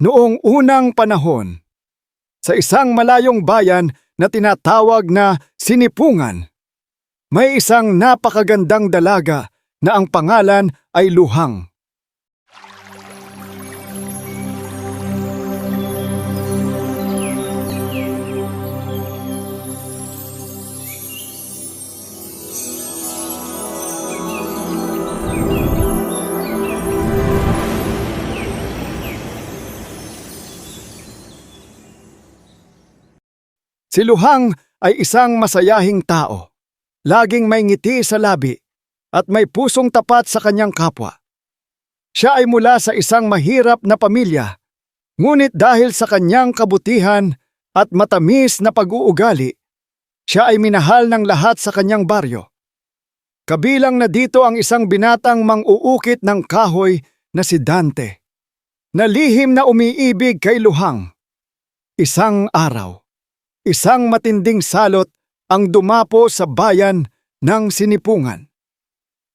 Noong unang panahon, sa isang malayong bayan na tinatawag na Sinipungan, may isang napakagandang dalaga na ang pangalan ay Luhang. Si Luhang ay isang masayahing tao. Laging may ngiti sa labi at may pusong tapat sa kanyang kapwa. Siya ay mula sa isang mahirap na pamilya, ngunit dahil sa kanyang kabutihan at matamis na pag-uugali, siya ay minahal ng lahat sa kanyang baryo. Kabilang na dito ang isang binatang mang-uukit ng kahoy na si Dante, na lihim na umiibig kay Luhang. Isang araw, isang matinding salot ang dumapo sa bayan ng sinipungan.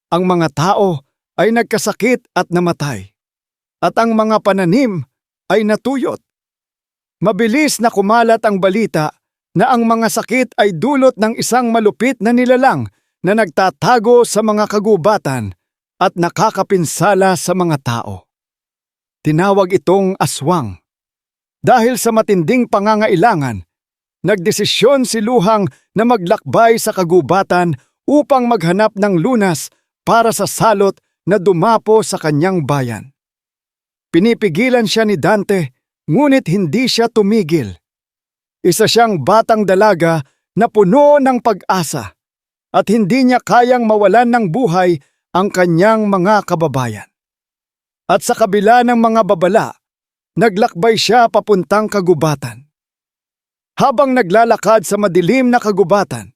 Ang mga tao ay nagkasakit at namatay, at ang mga pananim ay natuyot. Mabilis na kumalat ang balita na ang mga sakit ay dulot ng isang malupit na nilalang na nagtatago sa mga kagubatan at nakakapinsala sa mga tao. Tinawag itong aswang. Dahil sa matinding pangangailangan, nagdesisyon si Luhang na maglakbay sa kagubatan upang maghanap ng lunas para sa salot na dumapo sa kanyang bayan. Pinipigilan siya ni Dante, ngunit hindi siya tumigil. Isa siyang batang dalaga na puno ng pag-asa at hindi niya kayang mawalan ng buhay ang kanyang mga kababayan. At sa kabila ng mga babala, naglakbay siya papuntang kagubatan. Habang naglalakad sa madilim na kagubatan,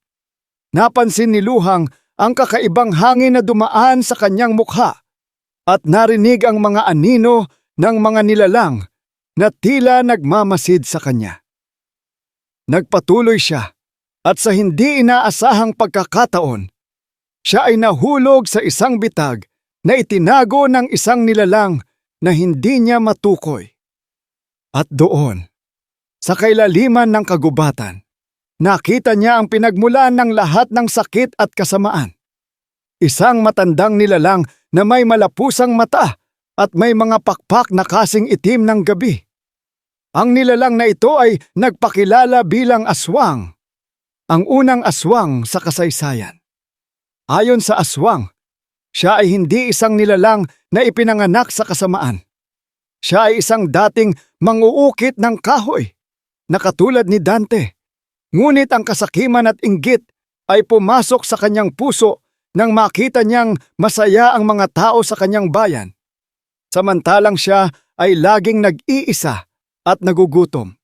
napansin ni Luhang ang kakaibang hangin na dumaan sa kanyang mukha at narinig ang mga anino ng mga nilalang na tila nagmamasid sa kanya. Nagpatuloy siya at sa hindi inaasahang pagkakataon, siya ay nahulog sa isang bitag na itinago ng isang nilalang na hindi niya matukoy. At doon, sa kailaliman ng kagubatan, nakita niya ang pinagmulan ng lahat ng sakit at kasamaan. Isang matandang nilalang na may malapusang mata at may mga pakpak na kasing itim ng gabi. Ang nilalang na ito ay nagpakilala bilang aswang, ang unang aswang sa kasaysayan. Ayon sa aswang, siya ay hindi isang nilalang na ipinanganak sa kasamaan. Siya ay isang dating manguukit ng kahoy na katulad ni Dante. Ngunit ang kasakiman at inggit ay pumasok sa kanyang puso nang makita niyang masaya ang mga tao sa kanyang bayan. Samantalang siya ay laging nag-iisa at nagugutom.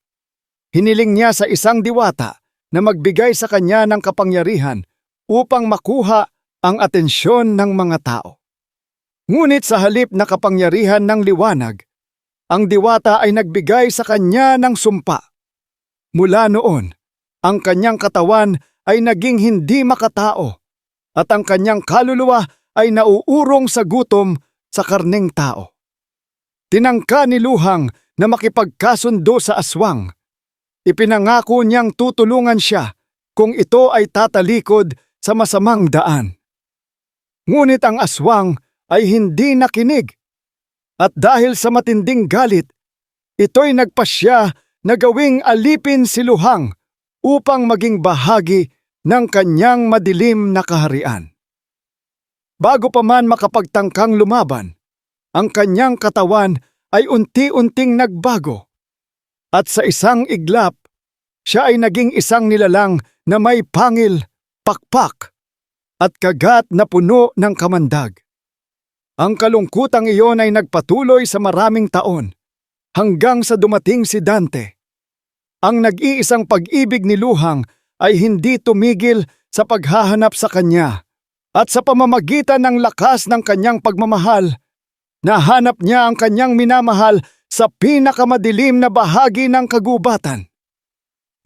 Hiniling niya sa isang diwata na magbigay sa kanya ng kapangyarihan upang makuha ang atensyon ng mga tao. Ngunit sa halip na kapangyarihan ng liwanag, ang diwata ay nagbigay sa kanya ng sumpa. Mula noon, ang kanyang katawan ay naging hindi makatao at ang kanyang kaluluwa ay nauurong sa gutom sa karneng tao. Tinangka ni Luhang na makipagkasundo sa aswang. Ipinangako niyang tutulungan siya kung ito ay tatalikod sa masamang daan. Ngunit ang aswang ay hindi nakinig. At dahil sa matinding galit, ito'y nagpasya na gawing alipin si Luhang upang maging bahagi ng kanyang madilim na kaharian. Bago pa man makapagtangkang lumaban, ang kanyang katawan ay unti-unting nagbago. At sa isang iglap, siya ay naging isang nilalang na may pangil, pakpak, at kagat na puno ng kamandag. Ang kalungkutang iyon ay nagpatuloy sa maraming taon hanggang sa dumating si Dante. Ang nag-iisang pag-ibig ni Luhang ay hindi tumigil sa paghahanap sa kanya at sa pamamagitan ng lakas ng kanyang pagmamahal, nahanap niya ang kanyang minamahal sa pinakamadilim na bahagi ng kagubatan.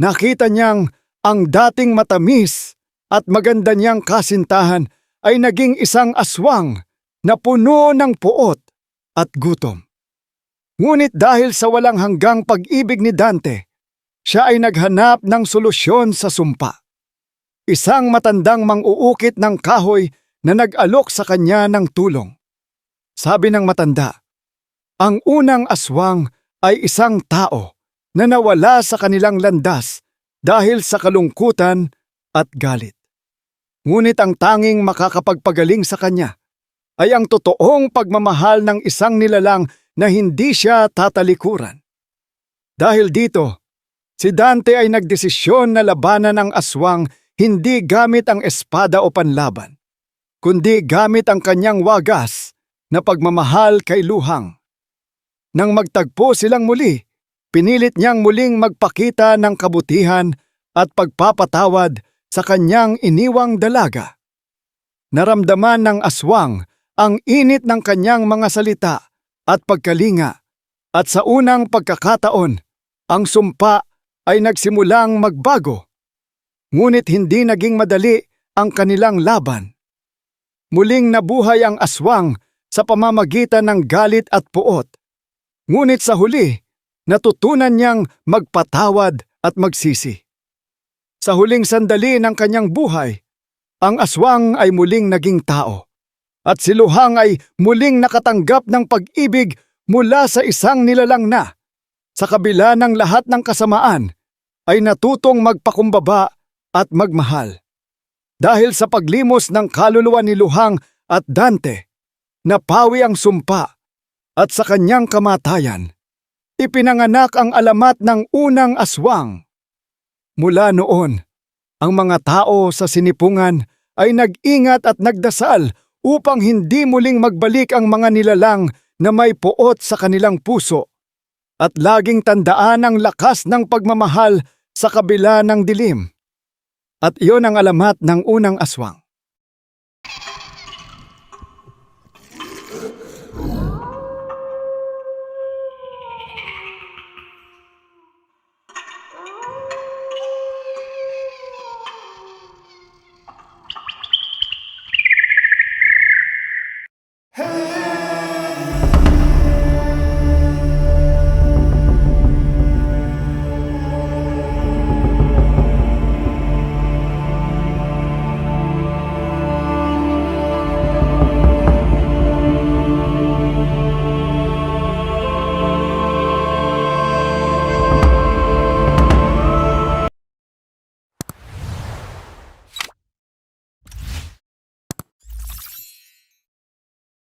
Nakita niyang ang dating matamis at maganda niyang kasintahan ay naging isang aswang na puno ng puot at gutom. Ngunit dahil sa walang hanggang pag-ibig ni Dante, siya ay naghanap ng solusyon sa sumpa. Isang matandang mang-uukit ng kahoy na nag-alok sa kanya ng tulong. Sabi ng matanda, ang unang aswang ay isang tao na nawala sa kanilang landas dahil sa kalungkutan at galit. Ngunit ang tanging makakapagpagaling sa kanya ay ang totoong pagmamahal ng isang nilalang na hindi siya tatalikuran. Dahil dito, si Dante ay nagdesisyon na labanan ang aswang hindi gamit ang espada o panlaban, kundi gamit ang kanyang wagas na pagmamahal kay Luhang. Nang magtagpo silang muli, pinilit niyang muling magpakita ng kabutihan at pagpapatawad sa kanyang iniwang dalaga. Naramdaman ng aswang ang init ng kanyang mga salita at pagkalinga at sa unang pagkakataon, ang sumpa ay nagsimulang magbago. Ngunit hindi naging madali ang kanilang laban. Muling nabuhay ang aswang sa pamamagitan ng galit at puot. Ngunit sa huli, natutunan niyang magpatawad at magsisi. Sa huling sandali ng kanyang buhay, ang aswang ay muling naging tao. At si Luhang ay muling nakatanggap ng pag-ibig mula sa isang nilalang na. Sa kabila ng lahat ng kasamaan, ay natutong magpakumbaba at magmahal. Dahil sa paglimos ng kaluluwa ni Luhang at Dante, napawi ang sumpa at sa kanyang kamatayan, ipinanganak ang alamat ng unang aswang. Mula noon, ang mga tao sa sinipungan ay nag-ingat at nagdasal upang hindi muling magbalik ang mga nilalang na may puot sa kanilang puso at laging tandaan ang lakas ng pagmamahal sa kabila ng dilim. At iyon ang alamat ng unang aswang. Hey!